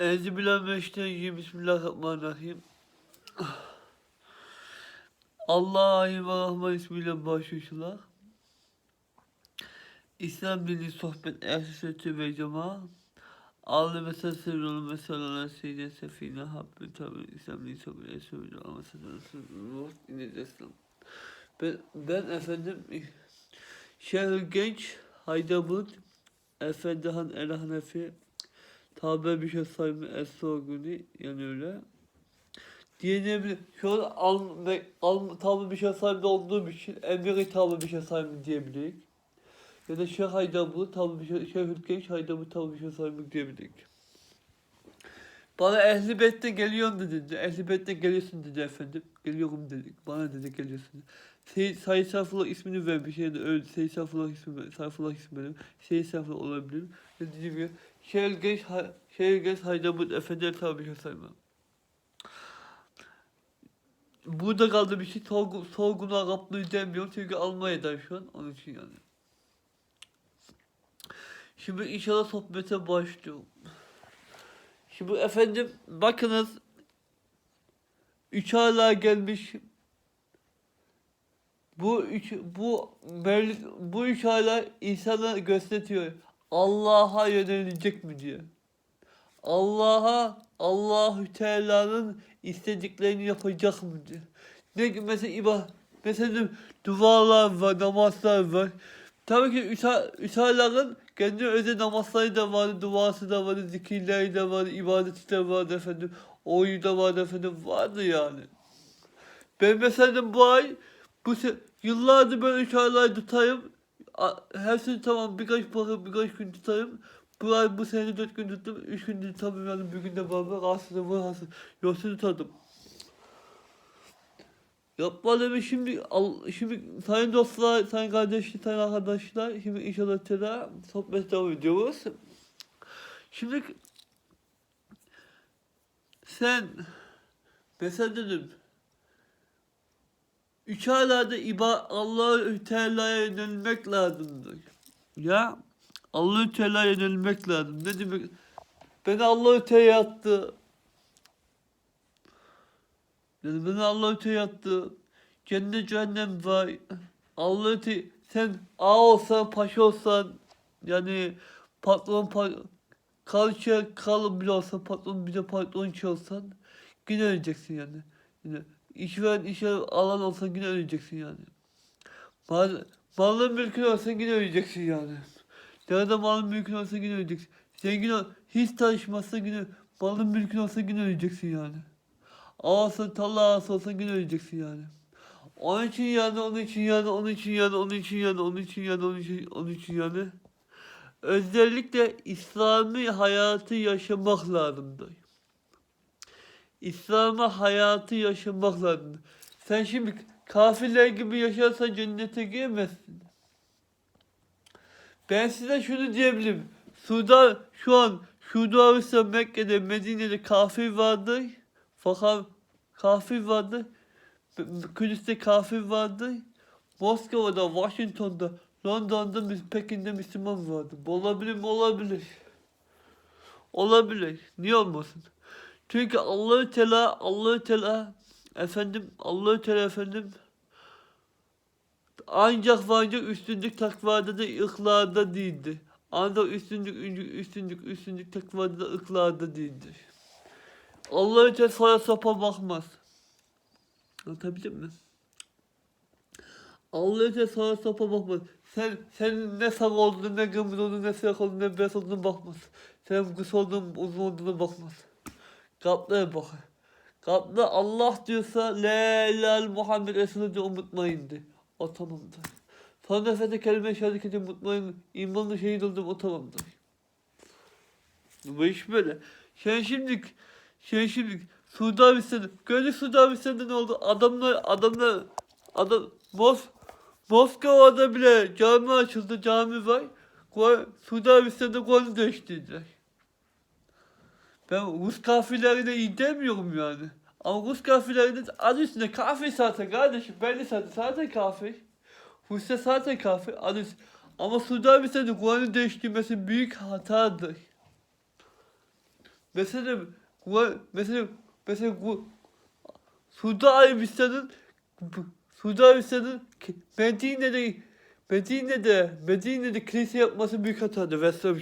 Euzubillahimineşşeytanirracim. Bismillahirrahmanirrahim. Allah'ı ve Rahman ismiyle başlıyorlar. İslam dini sohbet ehli ve cema. Ağlı ve sesleri mesela seyyide sefine habbü tabi İslam dini sohbet ehli ve cema. Ama sesleri İslam. Ben, ben efendim Şehir Genç Haydabut Efendihan El Hanefi Tabi bir şey sayma Esra günü yani öyle. Diyebilir. Şu an al, al, tabi bir şey sayma olduğum için emiri tabi bir şey sayma diyebiliriz. Ya da Şeyh Haydabut tabi bir şey, Şeyh Hülkenç Haydabut tabi bir şey sayma diyebiliriz. Bana ehli beytte geliyorsun dedi. Ehli beytte geliyorsun dedi efendim. Geliyorum dedik. Bana dedi geliyorsun. Sey, Said Sayfullah ismini vermiş. Yani öyle Seyyid Sayfullah ismi, Sayfullah ismi benim. Seyyid Sayfullah olabilir. Dediğim gibi Şehir Genç, Ha- Şehir Genç Haydabut Efendi tabi saymam. Burada kaldı bir şey sorgu, sorguna demiyorum çünkü Almanya'dan şu an onun için yani. Şimdi inşallah sohbete başlıyorum. Şimdi efendim bakınız üç aylar gelmiş bu üç bu bu üç aylar insana gösteriyor. Allah'a yönelecek mi diye. Allah'a Allahü Teala'nın istediklerini yapacak mı diye. Ne gibi mesela iba mesela dualar var, namazlar var. Tabii ki üsa, üsaların kendi özel namazları da var, duası da var, zikirleri de var, ibadeti de var efendim. Oyu da var efendim, vardı yani. Ben mesela bu ay bu yıllardır ben aylar tutayım. A- Hepsini tamam birkaç bakıp birkaç gün tutayım. Bu ay bu sene dört gün tuttum. Üç gün tutamıyorum. Bir günde baba rahatsızım rahatsız. Yoksa tutadım. Yapma deme şimdi al, şimdi sayın dostlar, sayın kardeşler, sayın arkadaşlar şimdi inşallah tela sohbet devam ediyoruz. Şimdi sen mesela dedim üç aylarda iba Allah-u Teala'ya yönelmek lazımdır. Ya Allah-u Teala'ya yönelmek lazım. Ne demek? Beni Allah-u Teala yattı. Yani beni Allah-u Teala yattı. Cennet cehennem var. Allah-u Teala sen ağa olsan, paşa olsan yani patron pa kalça kalın bile olsan patron bir de patron olsan yine öleceksin yani. Yine işveren işe alan olsan yine öleceksin yani. Mal, malın mülkün olsa yine öleceksin yani. Nerede malın mülkün olsa yine öleceksin. Zengin ol, hiç tanışmazsan yine malın mülkün olsa yine öleceksin yani. Ağası talla ağası olsa yine öleceksin yani. Onun için yani, onun için yani, onun için yani, onun için yani, onun için yani, onun için, onun için yani. Özellikle İslami hayatı yaşamak lazımdır. İslam'a hayatı yaşamak lazım. Sen şimdi kafirler gibi yaşarsan cennete giremezsin. Ben size şunu diyebilirim. Suda şu an Suudi Arabistan, Mekke'de, Medine'de kafir vardır. Fakat kafir vardır. Kudüs'te kafir vardır. Moskova'da, Washington'da, London'da, Pekin'de Müslüman vardır. Olabilir mi? Olabilir. Olabilir. Niye olmasın? Çünkü Allahü Teala Allahü Teala efendim Allahü Teala efendim ancak ve ancak üstünlük takvada da ıhlada değildir. Ancak üstünlük, üstünlük, üstünlük, takvada da ıhlada değildir. Allahü Teala sana sapa bakmaz. Anlatabildim mi? Allahü Teala sana sapa bakmaz. Sen, sen ne sağ olduğunu, ne gümrüz olduğunu, ne siyah olduğunu, ne beyaz olduğunu bakmaz. Sen kısa olduğunu, uzun olduğunu bakmaz. Kalplara bakın. Kalpte Allah diyorsa La ilahe Muhammed Resulü diye unutmayın de. O tamamdır. Son nefeste kelime-i şehadet edin unutmayın. İmanlı şehit oldum o tamamdır. Bu iş böyle. Sen şimdi sen şimdi Suudi Arabistan'da gördük Suudi Arabistan'da ne oldu? Adamlar adamlar adam Mos Moskova'da bile cami açıldı cami var. Suudi Arabistan'da Kur'an'ı değiştirdiler. Ben Rus kafirlerine iyi yani. Ama Rus kafirlerinin adı üstünde kafir zaten kardeşim. Belli zaten zaten kafir. Rusya zaten kafir. Adı üstünde. Ama Suudi Arabistan'ın Kur'an'ı değiştirmesi büyük hatadır. mesela bu- mesela mesela Suudi Arabistan'ın Suudi Arabistan'ın Medine'de Medine'de Medine'de kilise yapması büyük hatadır. Vesselam